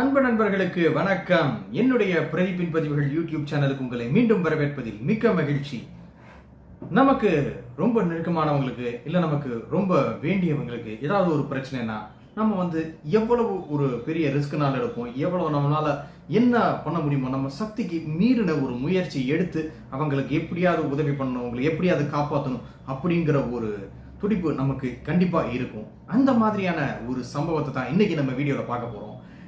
அன்பு நண்பர்களுக்கு வணக்கம். என்னுடைய பிரதிப்பின் பதிவுகள் யூடியூப் சேனலுக்கு உங்களை மீண்டும் வரவேற்பதில் மிக்க மகிழ்ச்சி. நமக்கு ரொம்ப நெருக்கமானவங்களுக்கு இல்லை நமக்கு ரொம்ப வேண்டியவங்களுக்கு ஏதாவது ஒரு பிரச்சனைனா நம்ம வந்து எவ்வளவு ஒரு பெரிய ரிஸ்க்னால எடுப்போம் எவ்வளவு நம்மளால என்ன பண்ண முடியுமோ நம்ம சக்திக்கு மீறின ஒரு முயற்சி எடுத்து அவங்களுக்கு எப்படியாவது உதவி பண்ணணும் அவங்களை எப்படியாவது காப்பாற்றணும் அப்படிங்கிற ஒரு துடிப்பு நமக்கு கண்டிப்பாக இருக்கும். அந்த மாதிரியான ஒரு சம்பவத்தை தான் இன்னைக்கு நம்ம வீடியோவில் பார்க்க போகிறோம்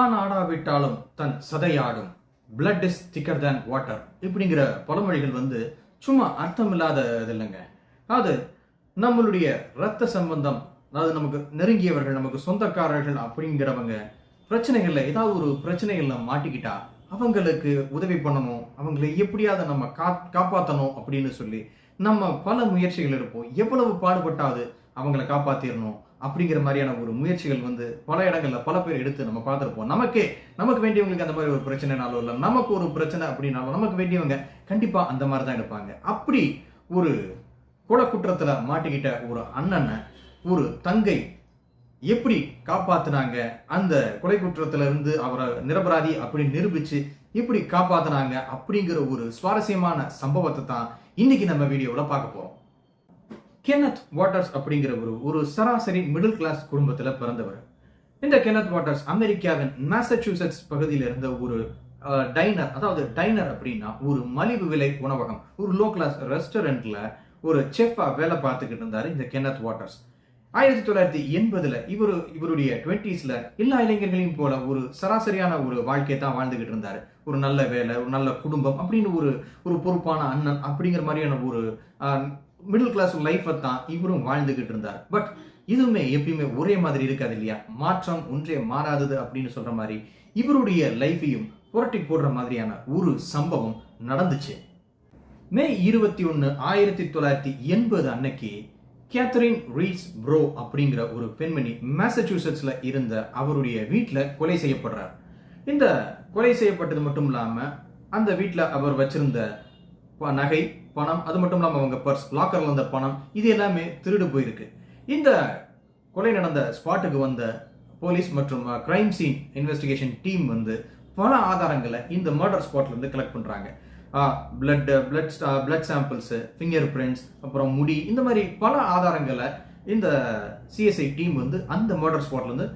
தான் ஆடாவிட்டாலும் தன் சதையாடும். பிளட் இஸ் திக்கர் தேன் வாட்டர் இப்படிங்கிற பழமொழிகள் வந்து சும்மா அர்த்தம் இல்லாதது இல்லைங்க அது நம்மளுடைய ரத்த சம்பந்தம் அதாவது நமக்கு நெருங்கியவர்கள் நமக்கு சொந்தக்காரர்கள் அப்படிங்கிறவங்க பிரச்சனைகளில் ஏதாவது ஒரு பிரச்சனைகளில் மாட்டிக்கிட்டா அவங்களுக்கு உதவி பண்ணணும் அவங்களை எப்படியாவது நம்ம கா காப்பாற்றணும் அப்படின்னு சொல்லி நம்ம பல முயற்சிகள் இருப்போம் எவ்வளவு பாடுபட்டாவது அவங்கள காப்பாற்றிடணும் அப்படிங்கிற மாதிரியான ஒரு முயற்சிகள் வந்து பல இடங்களில் பல பேர் எடுத்து நம்ம பார்த்துருப்போம். நமக்கே நமக்கு வேண்டியவங்களுக்கு அந்த மாதிரி ஒரு பிரச்சனைனாலும் இல்லை நமக்கு ஒரு பிரச்சனை அப்படின்னாலும் நமக்கு வேண்டியவங்க கண்டிப்பாக அந்த மாதிரி தான் எடுப்பாங்க. அப்படி ஒரு கொலை குற்றத்தில் மாட்டிக்கிட்ட ஒரு அண்ணனை ஒரு தங்கை எப்படி காப்பாத்தினாங்க? அந்த கொலை குற்றத்துல இருந்து அவரை நிரபராதி அப்படி நிரூபிச்சு எப்படி காப்பாத்தினாங்க அப்படிங்கிற ஒரு சுவாரஸ்யமான சம்பவத்தை தான் இன்னைக்கு நம்ம வீடியோவில் பார்க்க போறோம். கெனத் வாட்டர்ஸ் அப்படிங்கிற ஒரு ஒரு சராசரி மிடில் கிளாஸ் குடும்பத்தில் பிறந்தவர். இந்த கெனத் வாட்டர்ஸ் அமெரிக்காவின் மேசச்சூசெட்ஸ் பகுதியில் இருந்த ஒரு டைனர் அதாவது டைனர் அப்படின்னா ஒரு மலிவு விலை உணவகம். ஒரு லோ கிளாஸ் ரெஸ்டாரண்ட்ல ஒரு செஃபா வேலை பார்த்துக்கிட்டு இருந்தாரு இந்த கெனத் வாட்டர்ஸ் ஆயிரத்தி தொள்ளாயிரத்தி எண்பதுல இவரு இவருடைய டுவெண்ட்டீஸ்ல எல்லா இளைஞர்களையும் போல ஒரு சராசரியான ஒரு வாழ்க்கையை தான் வாழ்ந்துகிட்டு இருந்தாரு. ஒரு நல்ல வேலை ஒரு நல்ல குடும்பம் அப்படின்னு ஒரு ஒரு பொறுப்பான அண்ணன் அப்படிங்கிற மாதிரியான ஒரு மிடில் கிளாஸ் லைஃப்பை தான் இவரும் வாழ்ந்துகிட்டு இருந்தார். பட் இதுவுமே எப்பயுமே ஒரே மாதிரி இருக்காது இல்லையா? மாற்றம் ஒன்றே மாறாதது அப்படின்னு சொல்ற மாதிரி இவருடைய லைஃபையும் புரட்டி போடுற மாதிரியான ஒரு சம்பவம் நடந்துச்சு. மே இருபத்தி ஒன்று ஆயிரத்தி தொள்ளாயிரத்தி எண்பது அன்னைக்கு கேத்தரின் ரீட்ஸ் ப்ரோ அப்படிங்கிற ஒரு பெண்மணி மேசச்சூசட்ஸில் இருந்த அவருடைய வீட்டில் கொலை செய்யப்படுறார். இந்த கொலை செய்யப்பட்டது மட்டும் இல்லாமல் அந்த வீட்டில் அவர் வச்சிருந்த நகை பணம் அது மட்டும் இல்லாமல் அவங்க பர்ஸ் லாக்கரில் இருந்த பணம் இது எல்லாமே திருடு போயிருக்கு. இந்த கொலை நடந்த ஸ்பாட்டுக்கு வந்த போலீஸ் மற்றும் கிரைம் சீன் இன்வெஸ்டிகேஷன் டீம் வந்து பல ஆதாரங்களை இந்த மர்டர் ஸ்பாட்லேருந்து கலெக்ட் பண்ணுறாங்க blood blood blood samples finger prints அப்புறம் முடி இந்த மாதிரி பல ஆதாரங்களை இந்த சிஎஸ்ஐ டீம் வந்து அந்த மர்டர் ஸ்பாட்லேருந்து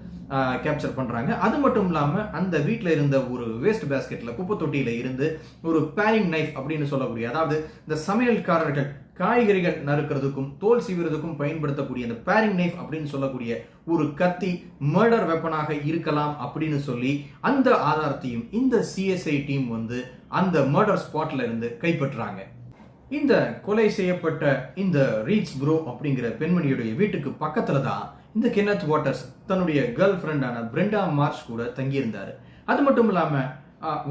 கேப்சர் பண்ணுறாங்க அது மட்டும் இல்லாமல் அந்த வீட்டில் இருந்த ஒரு வேஸ்ட் பேஸ்கெட்டில் குப்பை தொட்டியில் இருந்து ஒரு பேரிங் நைஃப் அப்படின்னு சொல்லக்கூடிய அதாவது இந்த சமையல்காரர்கள் காய்கறிகள் நறுக்கிறதுக்கும் தோல் சீவிறதுக்கும் பயன்படுத்தக்கூடிய அந்த பேரிங் நைஃப் அப்படின்னு சொல்லக்கூடிய ஒரு கத்தி மர்டர் வெப்பனாக இருக்கலாம் அப்படின்னு சொல்லி அந்த ஆதாரத்தையும் இந்த சிஎஸ்ஐ டீம் வந்து அந்த மர்டர் ஸ்பாட்ல இருந்து கைப்பற்றுறாங்க இந்த கொலை செய்யப்பட்ட இந்த ரீச் ப்ரோ அப்படிங்கிற பெண்மணியுடைய வீட்டுக்கு பக்கத்துல தான் இந்த கென்னத் வாட்டர்ஸ் தன்னுடைய கேர்ள் ஃப்ரெண்டான பிரெண்டா மார்ச் கூட தங்கியிருந்தார். அது மட்டும் இல்லாம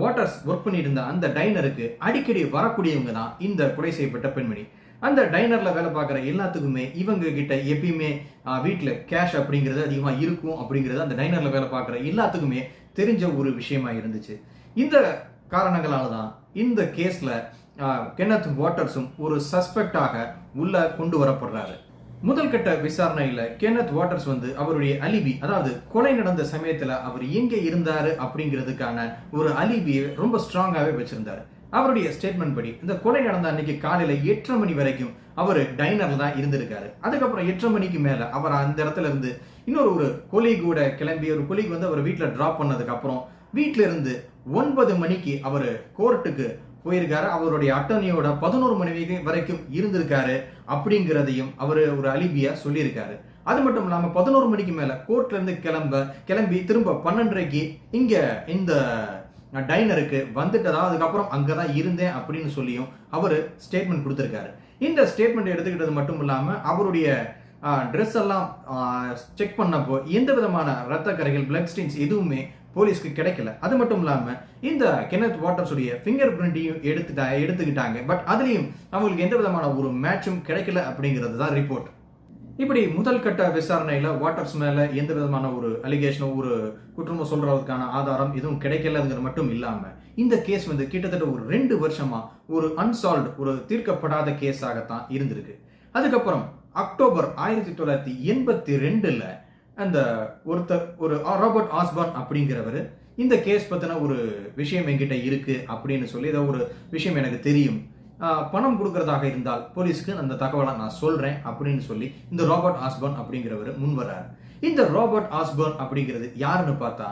வாட்டர்ஸ் ஒர்க் பண்ணியிருந்த அந்த டைனருக்கு அடிக்கடி வரக்கூடியவங்க தான் இந்த கொலை செய்யப்பட்ட பெண்மணி. அந்த டைனர்ல வேலை பார்க்குற எல்லாத்துக்குமே இவங்க கிட்ட எப்பயுமே வீட்டில் கேஷ் அப்படிங்கிறது அதிகமாக இருக்கும் அப்படிங்கிறது அந்த டைனர்ல வேலை பார்க்குற எல்லாத்துக்குமே தெரிஞ்ச ஒரு விஷயமா இருந்துச்சு. இந்த காரணங்களால தான் இந்த கேஸ்ல கென்னத் வாட்டர்ஸும் ஒரு சஸ்பெக்டாக உள்ள கொண்டு வரப்படுறாரு. முதல் கட்ட விசாரணையில கென்னத் வாட்டர்ஸ் வந்து அவருடைய அலிபி அதாவது கொலை நடந்த சமயத்துல அவர் எங்க இருந்தாரு அப்படிங்கிறதுக்கான ஒரு அலிபியை ரொம்ப ஸ்ட்ராங்காகவே வச்சிருந்தாரு. அவருடைய ஸ்டேட்மெண்ட் படி இந்த கொலை நடந்த அன்னைக்கு காலையில எட்டரை மணி வரைக்கும் அவர் டைனர்ல தான் இருந்திருக்காரு. அதுக்கப்புறம் எட்டரை மணிக்கு மேல அவர் அந்த இடத்துல இருந்து இன்னொரு ஒரு கொலீக் கூட கிளம்பி ஒரு கொலீக் வந்து அவர் வீட்டில் டிராப் பண்ணதுக்கு அப்புறம் வீட்ல இருந்து ஒன்பது மணிக்கு அவர் கோர்ட்டுக்கு போயிருக்காரு. அவருடைய அட்டர்னியோட பதினோரு மணி வரைக்கும் இருந்திருக்காரு அப்படிங்கிறதையும் அவர் ஒரு அலிபியா சொல்லியிருக்காரு. அது மட்டும் இல்லாமல் பதினோரு மணிக்கு மேல கோர்ட்ல இருந்து கிளம்ப கிளம்பி திரும்ப பன்னெண்டரைக்கு இங்க இந்த டைனருக்கு வந்துட்டதா அதுக்கப்புறம் அங்கதான் இருந்தேன் அப்படின்னு சொல்லியும் அவர் ஸ்டேட்மெண்ட் கொடுத்திருக்காரு. இந்த ஸ்டேட்மெண்ட் எடுத்துக்கிட்டது மட்டும் இல்லாம அவருடைய ட்ரெஸ் எல்லாம் செக் பண்ணப்போ எந்த விதமான ரத்த கரைகள் பிளட் ஸ்டீன்ஸ் எதுவுமே போலீஸ்க்கு கிடைக்கல. அது மட்டும் இல்லாமல் இந்த கெனத் வாட்டர்ஸுடைய ஃபிங்கர் பிரிண்ட்டையும் எடுத்துட்டா எடுத்துக்கிட்டாங்க. பட் அதுலயும் அவங்களுக்கு எந்த விதமான ஒரு மேட்சும் கிடைக்கல அப்படிங்கிறது தான் ரிப்போர்ட் இப்படி முதல் கட்ட விசாரணையில வாட்டர்ஸ் மேலே எந்த விதமான ஒரு அலிகேஷனோ ஒரு குற்றமோ சொல்றதுக்கான ஆதாரம் எதுவும் கிடைக்கலங்கிறது மட்டும் இல்லாமல் இந்த கேஸ் வந்து கிட்டத்தட்ட ஒரு ரெண்டு வருஷமா ஒரு அன்சால்வ்டு ஒரு தீர்க்கப்படாத கேஸாகத்தான் இருந்திருக்கு. அதுக்கப்புறம் அக்டோபர் ஆயிரத்தி தொள்ளாயிரத்தி எண்பத்தி ரெண்டுல அந்த ஒருத்தர் ஒரு ராபர்ட் ஆஸ்பர்ன் அப்படிங்கிறவர் இந்த கேஸ் பற்றின ஒரு விஷயம் என்கிட்ட இருக்கு அப்படின்னு சொல்லி ஏதோ ஒரு விஷயம் எனக்கு தெரியும். பணம் கொடுக்கறதாக இருந்தால் போலீஸ்க்கு அந்த தகவலை நான் சொல்றேன் அப்படின்னு சொல்லி இந்த ராபர்ட் ஆஸ்பர்ன் அப்படிங்கிறவர் முன் வர்றாரு. இந்த ராபர்ட் ஆஸ்பர்ன் அப்படிங்கிறது யாருன்னு பார்த்தா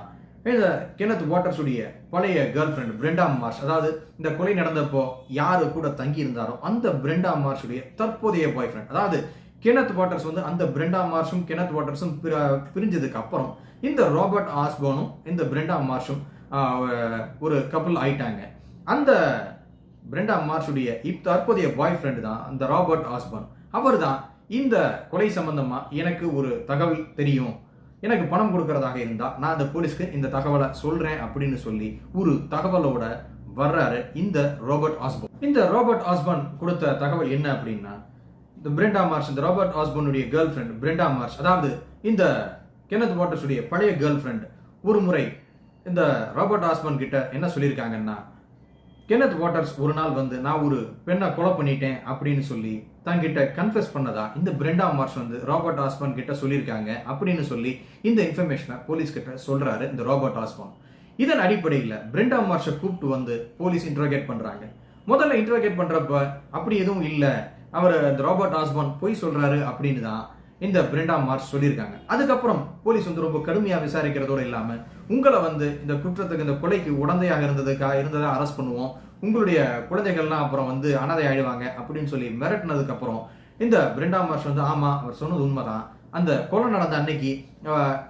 இந்த கெனத் வாட்டர்ஸுடைய பழைய கேர்ள் ஃப்ரெண்ட் பிரெண்டா மார்ஷ் அதாவது இந்த கொலை நடந்தப்போ யாரு கூட தங்கி இருந்தாரோ அந்த பிரெண்டா மார்ஷுடைய தற்போதைய பாய் ஃப்ரெண்ட் அதாவது கெனத் வாட்டர்ஸ் வந்து அந்த பிரெண்டா மார்ஷும் கெனத் வாட்டர்ஸும் பிரிஞ்சதுக்கு அப்புறம் இந்த ராபர்ட் ஆஸ்போனும் இந்த பிரெண்டா மார்ஷும் ஒரு கப்பல் ஆயிட்டாங்க. அந்த பிரெண்டா மார்ஷுடைய இப் தற்போதைய பாய் ஃப்ரெண்டு தான் அந்த ராபர்ட் ஆஸ்பர்ன் அவர் தான் இந்த கொலை சம்பந்தமா எனக்கு ஒரு தகவல் தெரியும். எனக்கு பணம் கொடுக்கறதாக இருந்தால் நான் அந்த போலீஸ்க்கு இந்த தகவலை சொல்றேன் அப்படின்னு சொல்லி ஒரு தகவலோட வர்றாரு இந்த ராபர்ட் ஆஸ்போன் இந்த ராபர்ட் ஆஸ்பன் கொடுத்த தகவல் என்ன அப்படின்னா இந்த பிரெண்டா மார்ஷ் இந்த ராபர்ட் ஆஸ்போனுடைய கேர்ள் ஃப்ரெண்ட் பிரெண்டா மார்ஷ் அதாவது இந்த கெனத் வாட்டர்ஸுடைய பழைய கேர்ள் ஃப்ரெண்ட் ஒரு முறை இந்த ராபர்ட் ஆஸ்பன் கிட்ட என்ன சொல்லியிருக்காங்கன்னா கெனத் வாட்டர்ஸ் ஒரு நாள் வந்து நான் ஒரு பெண்ணை கொலை பண்ணிட்டேன் அப்படின்னு சொல்லி தங்கிட்ட கன்ஃபெஸ் பண்ணதா? இந்த பிரெண்டா மார்ஷ் வந்து ராபர்ட் ஆஸ்பான் கிட்ட சொல்லியிருக்காங்க அப்படின்னு சொல்லி இந்த இன்ஃபர்மேஷனை போலீஸ் கிட்ட சொல்றாரு இந்த ராபர்ட் ஆஸ்பான் இதன் அடிப்படையில் பிரெண்டா மார்ஷை கூப்பிட்டு வந்து போலீஸ் இன்ட்ரோகேட் பண்றாங்க. முதல்ல இன்ட்ரோகேட் பண்றப்ப அப்படி எதுவும் இல்லை. அவர் இந்த ராபர்ட் ஆஸ்பான் பொய் சொல்றாரு அப்படின்னு தான் இந்த பிரெண்டா மார்ஷ் சொல்லியிருக்காங்க. அதுக்கப்புறம் போலீஸ் வந்து ரொம்ப கடுமையாக விசாரிக்கிறதோடு இல்லாம உங்களை வந்து இந்த குற்றத்துக்கு இந்த கொலைக்கு உடந்தையாக இருந்ததுக்காக இருந்ததை அரெஸ்ட் பண்ணுவோம். உங்களுடைய குழந்தைகள்லாம் அப்புறம் வந்து அனாதை ஆயிடுவாங்க அப்படின்னு சொல்லி மிரட்டினதுக்கு அப்புறம் இந்த பிரெண்டா மார்ஷ் வந்து ஆமா அவர் சொன்னது உண்மைதான். அந்த கொலை நடந்த அன்னைக்கு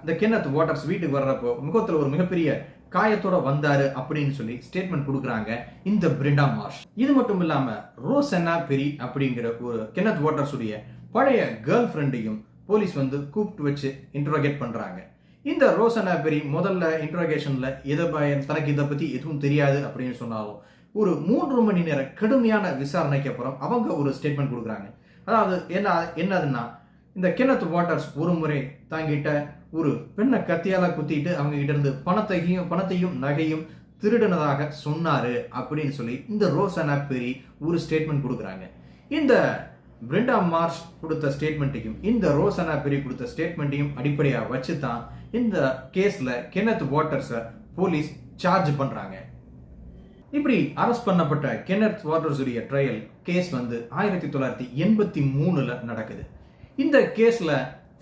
இந்த கிண்ணத் வாட்டர்ஸ் வீட்டுக்கு வர்றப்போ முகத்தில் ஒரு மிகப்பெரிய காயத்தோட வந்தாரு அப்படின்னு சொல்லி ஸ்டேட்மெண்ட் கொடுக்குறாங்க இந்த பிரிண்டா மார்ஷ். இது மட்டும் இல்லாம ரோசன்னா பெரி அப்படிங்கிற ஒரு கிணத் வாட்டர்ஸுடைய பழைய கேர்ள் ஃப்ரெண்டையும் போலீஸ் வந்து கூப்பிட்டு வச்சு இன்ட்ரோகேட் பண்றாங்க. இந்த ரோசனா பெரி முதல்ல இன்ட்ரோகேஷன்ல எதை ப- தனக்கு இதை பத்தி எதுவும் தெரியாது அப்படின்னு சொன்னாலும் ஒரு மூன்று மணி நேரம் கடுமையான விசாரணைக்கு அப்புறம் அவங்க ஒரு ஸ்டேட்மெண்ட் கொடுக்குறாங்க. அதாவது என்ன என்னதுன்னா இந்த கிணத் வாட்டர்ஸ் ஒரு முறை தாங்கிட்ட ஒரு பெண்ணை கத்தியால குத்திட்டு அவங்க கிட்ட இருந்து பணத்தையும் பணத்தையும் நகையும் திருடினதாக சொன்னாரு அப்படின்னு சொல்லி இந்த ரோசனா பெரி ஒரு ஸ்டேட்மெண்ட் கொடுக்குறாங்க. இந்த பிரெண்டா மார்ஷ் கொடுத்த ஸ்டேட்மெண்ட்டையும் இந்த ரோசனா பெரி கொடுத்த ஸ்டேட்மெண்ட்டையும் அடிப்படையாக வச்சு தான் இந்த கேஸ்ல கென்னத் வாட்டர்ஸை போலீஸ் சார்ஜ் பண்றாங்க. இப்படி அரெஸ்ட் பண்ணப்பட்ட கென்னத் வாட்டர்ஸ் உடைய ட்ரையல் கேஸ் வந்து ஆயிரத்தி தொள்ளாயிரத்தி எண்பத்தி மூணுல நடக்குது. இந்த கேஸ்ல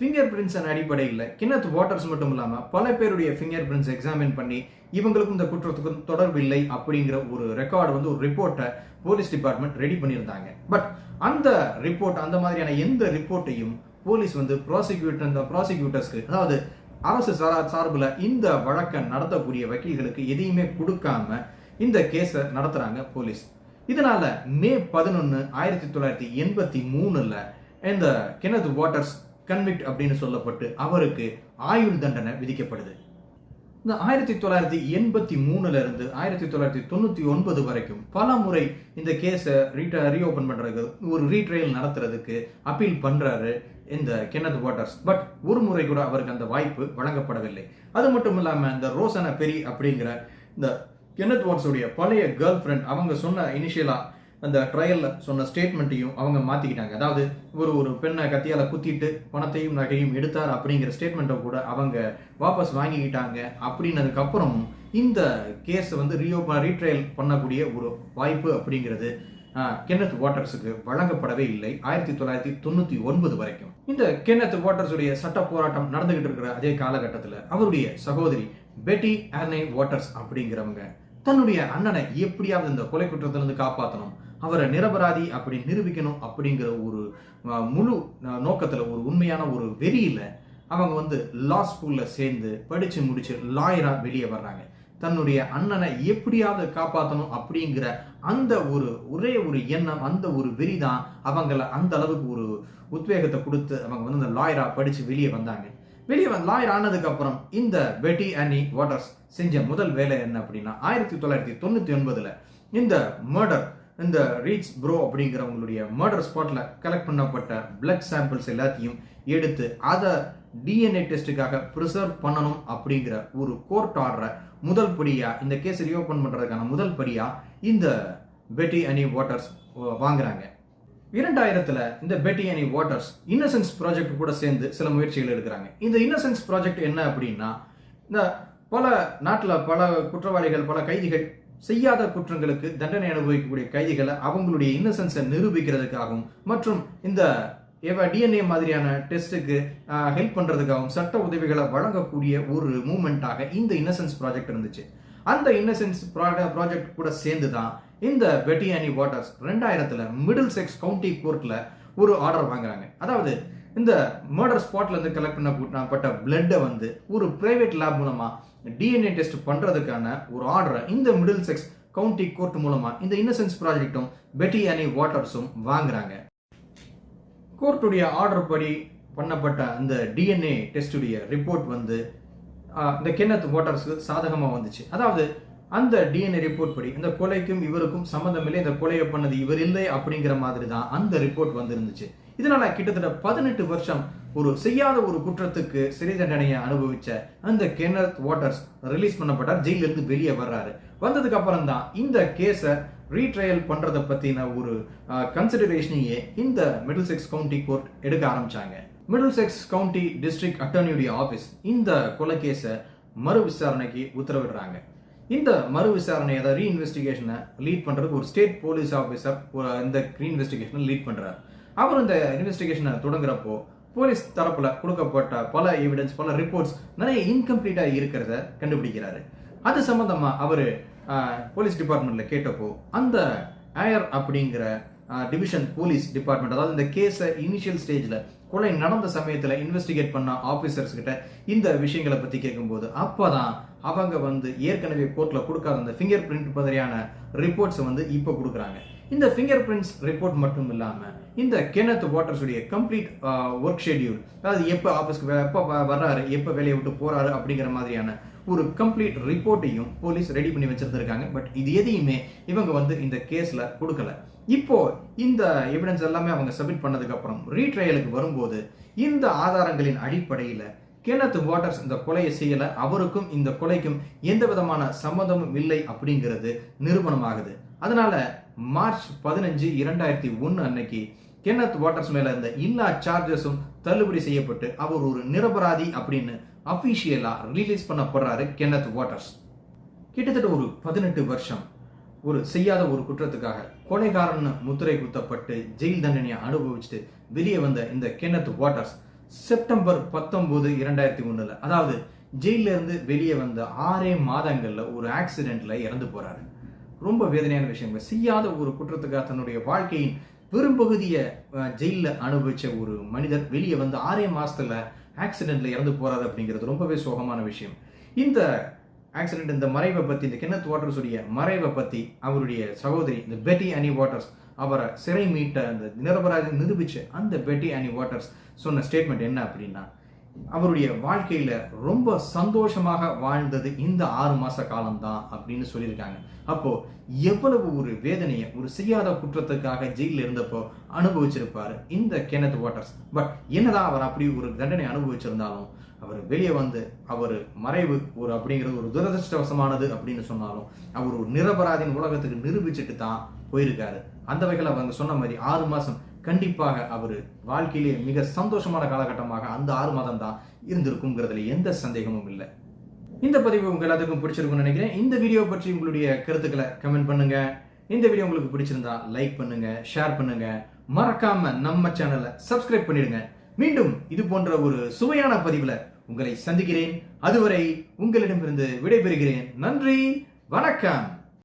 ஃபிங்கர் பிரிண்ட்ஸின் அடிப்படையில் கென்னத் வாட்டர்ஸ் மட்டும் இல்லாமல் பல பேருடைய ஃபிங்கர் பிரிண்ட்ஸ் எக்ஸாமின் பண்ணி இவங்களுக்கும் இந்த குற்றத்துக்கும் தொடர்பு இல்லை அப்படிங்கிற ஒரு ரெக்கார்டு வந்து ஒரு ரிப்போர்ட்டை போலீஸ் டிபார்ட்மெண்ட் ரெடி பண்ணியிருந்தாங்க. பட் அந்த ரிப்போர்ட் அந்த மாதிரியான எந்த ரிப்போர்ட்டையும் போலீஸ் வந்து ப்ராசிக்யூட்டர் இந்த ப்ராசிக்யூட்டர்ஸ்க்கு அதாவது அரசு சாரா சார்பில் இந்த வழக்கை நடத்தக்கூடிய வக்கீல்களுக்கு எதையுமே கொடுக்காம இந்த கேஸை நடத்துகிறாங்க போலீஸ் இதனால மே பதினொன்று ஆயிரத்தி தொள்ளாயிரத்தி எண்பத்தி மூணுல இந்த கெனத் வாட்டர்ஸ் கன்விக்ட் அப்படின்னு சொல்லப்பட்டு அவருக்கு ஆயுள் தண்டனை விதிக்கப்படுது. இந்த ஆயிரத்தி தொள்ளாயிரத்தி எண்பத்தி மூணுல இருந்து ஆயிரத்தி தொள்ளாயிரத்தி தொண்ணூத்தி ஒன்பது வரைக்கும் பல முறை இந்த கேஸை ரீட ரீஓபன் பண்றதுக்கு ஒரு ரீட்ரையல் நடத்துறதுக்கு அப்பீல் பண்றாரு இந்த கென்னத் வாட்டர்ஸ் பட் ஒரு முறை கூட அவருக்கு அந்த வாய்ப்பு வழங்கப்படவில்லை. அது மட்டும் இல்லாம இந்த ரோசனா பெரி அப்படிங்கிற இந்த கென்னத் வாட்ஸுடைய பழைய கேர்ள் ஃப்ரெண்ட் அவங்க சொன்ன இனிஷியலா அந்த ட்ரையலில் சொன்ன ஸ்டேட்மெண்ட்டையும் அவங்க மாற்றிக்கிட்டாங்க அதாவது இவர் ஒரு பெண்ணை கத்தியால் குத்திட்டு பணத்தையும் நகையும் எடுத்தார் அப்படிங்கிற ஸ்டேட்மெண்ட்டை கூட அவங்க வாபஸ் வாங்கிக்கிட்டாங்க. அப்படின்னதுக்கப்புறம் இந்த கேஸை வந்து ரியோ ரீட்ரையல் பண்ணக்கூடிய ஒரு வாய்ப்பு அப்படிங்கிறது கென்னத் வாட்டர்ஸுக்கு வழங்கப்படவே இல்லை. ஆயிரத்தி தொள்ளாயிரத்தி தொண்ணூற்றி ஒன்பது வரைக்கும். இந்த கென்னத் வாட்டர்ஸுடைய சட்ட போராட்டம் நடந்துகிட்டு இருக்கிற அதே காலகட்டத்தில் அவருடைய சகோதரி பெட்டி ஆர்னை வாட்டர்ஸ் அப்படிங்கிறவங்க தன்னுடைய அண்ணனை எப்படியாவது இந்த கொலை குற்றத்திலிருந்து காப்பாற்றணும் அவரை நிரபராதி அப்படி நிரூபிக்கணும் அப்படிங்கிற ஒரு முழு நோக்கத்தில் ஒரு உண்மையான ஒரு வெறியில் அவங்க வந்து லா ஸ்கூலில் சேர்ந்து படித்து முடித்து லாயராக வெளியே வர்றாங்க. தன்னுடைய அண்ணனை எப்படியாவது காப்பாற்றணும் அப்படிங்கிற அந்த ஒரு ஒரே ஒரு எண்ணம் அந்த ஒரு வெறி தான் அவங்கள அந்த அளவுக்கு ஒரு உத்வேகத்தை கொடுத்து அவங்க வந்து அந்த லாயரா படித்து வெளியே வந்தாங்க. வெளியே வந்து லாயர் ஆனதுக்கப்புறம் இந்த பெட்டி அனி வாட்டர்ஸ் செஞ்ச முதல் வேலை என்ன அப்படின்னா ஆயிரத்தி தொள்ளாயிரத்தி தொண்ணூற்றி ஒன்பதில் இந்த மர்டர் இந்த ரீட்ஸ் ப்ரோ அப்படிங்கிறவங்களுடைய மர்டர் ஸ்பாட்ல கலெக்ட் பண்ணப்பட்ட பிளட் சாம்பிள்ஸ் எல்லாத்தையும் எடுத்து அதை டிஎன்ஏ டெஸ்ட்டுக்காக ப்ரிசர்வ் பண்ணணும் அப்படிங்கிற ஒரு கோர்ட் ஆர்டரை முதல் படியா இந்த கேஸ் ரீஓபன் பண்றதுக்கான முதல் படியா இந்த பெட்டி அனி வாட்டர்ஸ் வாங்குறாங்க. இரண்டாயிரத்துல இந்த பெட்டி அனி வாட்டர்ஸ் இன்னசென்ஸ் ப்ராஜெக்ட் கூட சேர்ந்து சில முயற்சிகள் எடுக்கிறாங்க. இந்த இன்னசென்ஸ் ப்ராஜெக்ட் என்ன அப்படின்னா இந்த பல நாட்டில் பல குற்றவாளிகள் பல கைதிகள் செய்யாத குற்றங்களுக்கு தண்டனை அனுபவிக்கக்கூடிய கைதிகளை அவங்களுடைய இன்னசென்ஸை நிரூபிக்கிறதுக்காகவும் மற்றும் இந்த டிஎன்ஏ மாதிரியான டெஸ்ட்டுக்கு ஹெல்ப் பண்ணுறதுக்காகவும் சட்ட உதவிகளை வழங்கக்கூடிய ஒரு மூமெண்ட்டாக இந்த இன்னசென்ஸ் ப்ராஜெக்ட் இருந்துச்சு. அந்த இன்னசென்ஸ் ப்ராஜெக்ட் கூட சேர்ந்து தான் இந்த பெட்டியானி வாட்டர்ஸ் ரெண்டாயிரத்தில் மிடில் செக்ஸ் கவுண்டி கோர்ட்டில் ஒரு ஆர்டர் வாங்குறாங்க. அதாவது இந்த மர்டர் ஸ்பாட்லேருந்து கலெக்ட் பண்ணப்பட்ட பிளட்டை வந்து ஒரு பிரைவேட் லேப் மூலமாக டிஎன்ஏ டெஸ்ட் பண்ணுறதுக்கான ஒரு ஆர்டரை இந்த மிடில் செக்ஸ் கவுண்டி கோர்ட் மூலமாக இந்த இன்னசென்ஸ் ப்ராஜெக்டும் பெட்டியானி வாட்டர்ஸும் வாங்குறாங்க. கோர்ட்டுடைய ஆர்டர் படி பண்ணப்பட்ட அந்த டிஎன்ஏ டெஸ்டுடைய ரிப்போர்ட் வந்து இந்த கென்னத் வாட்டர்ஸ்க்கு சாதகமாக வந்துச்சு. அதாவது அந்த டிஎன்ஏ ரிப்போர்ட் படி இந்த கொலைக்கும் இவருக்கும் சம்மந்தம் இல்லை இந்த கொலையை பண்ணது இவர் இல்லை அப்படிங்கிற மாதிரி தான் அந்த ரிப்போர்ட் வந்துருந்துச்சு. இதனால கிட்டத்தட்ட பதினெட்டு வருஷம் ஒரு செய்யாத ஒரு குற்றத்துக்கு சிறை தண்டனையை அனுபவிச்ச அந்த கென்னத் வாட்டர்ஸ் ரிலீஸ் பண்ணப்பட்டார். ஜெயில இருந்து வெளியே வர்றாரு. வந்ததுக்கு அப்புறம் தான் இந்த கேஸை ரீட்ரையல் பண்றத பத்தின ஒரு கன்சிடரேஷனையே இந்த மிடில் செக்ஸ் கவுண்டி கோர்ட் எடுக்க ஆரம்பிச்சாங்க. மிடில் செக்ஸ் கவுண்டி டிஸ்ட்ரிக்ட் அட்டர்னியுடைய ஆபீஸ் இந்த கொலை கேஸை மறு விசாரணைக்கு உத்தரவிடுறாங்க. இந்த மறு விசாரணை அதாவது ரீஇன்வெஸ்டிகேஷனை லீட் பண்றதுக்கு ஒரு ஸ்டேட் போலீஸ் ஆஃபீஸர் இந்த ரீஇன்வெஸ்டிகேஷனை லீட் பண்றாரு. அவர் இந்த இன்வெஸ்டிகேஷனை தொடங்குறப்போ போலீஸ் தரப்புல கொடுக்கப்பட்ட பல எவிடன்ஸ் பல ரிப்போர்ட்ஸ் நிறைய இன்கம்ப்ளீட்டா இருக்கிறத கண்டுபிடிக்கிறாரு. அது சம்பந்தமா அவரு போலீஸ் டிபார்ட்மெண்ட்ல கேட்டப்போ அந்த ஏர் அப்படிங்கிற டிவிஷன் போலீஸ் டிபார்ட்மெண்ட் அதாவது இந்த கேஸை இனிஷியல் ஸ்டேஜில் கொலை நடந்த சமயத்தில் இன்வெஸ்டிகேட் பண்ண ஆஃபீஸர்ஸ் கிட்ட இந்த விஷயங்களை பற்றி கேட்கும்போது அப்போ தான் அவங்க வந்து ஏற்கனவே கோர்ட்டில் கொடுக்காத அந்த ஃபிங்கர் பிரிண்ட் மாதிரியான ரிப்போர்ட்ஸை வந்து இப்போ கொடுக்குறாங்க. இந்த ஃபிங்கர் பிரிண்ட்ஸ் ரிப்போர்ட் மட்டும் இல்லாமல் இந்த கெனத் வாட்டர்ஸுடைய கம்ப்ளீட் ஒர்க் ஷெட்யூல் அதாவது எப்போ ஆஃபீஸ்க்கு எப்போ வர்றாரு எப்போ வேலையை விட்டு போகிறாரு அப்படிங்கிற மாதிரியான ஒரு கம்ப்ளீட் ரிப்போர்ட்டையும் போலீஸ் ரெடி பண்ணி வச்சிருந்திருக்காங்க. பட் இது எதையுமே இவங்க வந்து இந்த கேஸில் கொடுக்கல. இப்போ இந்த எவிடன்ஸ் எல்லாமே அவங்க சப்மிட் பண்ணதுக்கப்புறம் ரீட்ரையலுக்கு வரும்போது இந்த ஆதாரங்களின் அடிப்படையில் கென்னத் வாட்டர்ஸ் இந்த கொலையை செய்யல. அவருக்கும் இந்த கொலைக்கும் எந்த விதமான சம்பந்தமும் இல்லை அப்படிங்கிறது நிரூபணமாகுது. அதனால மார்ச் பதினஞ்சு இரண்டாயிரத்தி ஒன்னு அன்னைக்கு கென்னத் வாட்டர்ஸ் மேல இருந்த எல்லா சார்ஜஸும் தள்ளுபடி செய்யப்பட்டு அவர் ஒரு நிரபராதி அப்படின்னு அபிஷியலா ரிலீஸ் பண்ணப்படுறாரு கென்னத் வாட்டர்ஸ் கிட்டத்தட்ட ஒரு பதினெட்டு வருஷம் ஒரு செய்யாத ஒரு குற்றத்துக்காக கொலைகாரன் முத்திரை குத்தப்பட்டு ஜெயில் தண்டனையை அனுபவிச்சுட்டு வெளியே வந்த இந்த கென்னத் வாட்டர்ஸ் செப்டம்பர் பத்தொன்பது இரண்டாயிரத்தி ஒண்ணுல. அதாவது ஜெயில இருந்து வெளியே வந்த ஆறே மாதங்கள்ல ஒரு ஆக்சிடென்ட்ல இறந்து போறாரு. ரொம்ப வேதனையான விஷயங்கள் செய்யாத ஒரு குற்றத்துக்காக தன்னுடைய வாழ்க்கையின் பெரும்பகுதியை ஜெயிலில் அனுபவிச்ச ஒரு மனிதர் வெளியே வந்து ஆறே மாசத்துல ஆக்சிடென்ட்ல இறந்து போறாரு அப்படிங்கிறது ரொம்பவே சோகமான விஷயம். இந்த ஆக்சிடென்ட் இந்த மறைவை பத்தி இந்த கென்னத் வாட்டர்ஸ் உடைய மறைவை பத்தி அவருடைய சகோதரி இந்த பெட்டி அனி வாட்டர்ஸ் அவரை சிறை மீட்ட அந்த நிரபராதி நிரூபிச்ச அந்த பெட்டி அனி வாட்டர்ஸ் சொன்ன ஸ்டேட்மெண்ட் என்ன அப்படின்னா அவருடைய வாழ்க்கையில ரொம்ப சந்தோஷமாக வாழ்ந்தது இந்த ஆறு மாச காலம்தான் அப்படின்னு சொல்லியிருக்காங்க. அப்போ எவ்வளவு ஒரு வேதனையை ஒரு செய்யாத குற்றத்துக்காக ஜெயில இருந்தப்போ அனுபவிச்சிருப்பாரு இந்த கெனத் வாட்டர்ஸ் பட் என்னதான் அவர் அப்படி ஒரு தண்டனை அனுபவிச்சிருந்தாலும் அவர் வெளியே வந்து அவர் மறைவு ஒரு அப்படிங்கிறது ஒரு துரதிருஷ்டவசமானது அப்படின்னு சொன்னாலும் அவர் ஒரு நிரபராதின் உலகத்துக்கு நிரூபிச்சுட்டு தான் போயிருக்காரு. அந்த வகையில் அவங்க சொன்ன மாதிரி ஆறு மாதம் கண்டிப்பாக அவர் வாழ்க்கையிலே மிக சந்தோஷமான காலகட்டமாக அந்த ஆறு மாதம் தான் இருந்திருக்குங்கிறதுல எந்த சந்தேகமும் இல்லை. இந்த பதிவு உங்கள் எல்லாத்துக்கும் பிடிச்சிருக்கும்னு நினைக்கிறேன். இந்த வீடியோ பற்றி உங்களுடைய கருத்துக்களை கமெண்ட் பண்ணுங்க. இந்த வீடியோ உங்களுக்கு பிடிச்சிருந்தா லைக் பண்ணுங்க ஷேர் பண்ணுங்க. மறக்காம நம்ம சேனலை சப்ஸ்கிரைப் பண்ணிடுங்க. மீண்டும் இது போன்ற ஒரு சுவையான பதிவுல உங்களை சந்திக்கிறேன். அதுவரை உங்களிடமிருந்து விடைபெறுகிறேன். நன்றி வணக்கம்.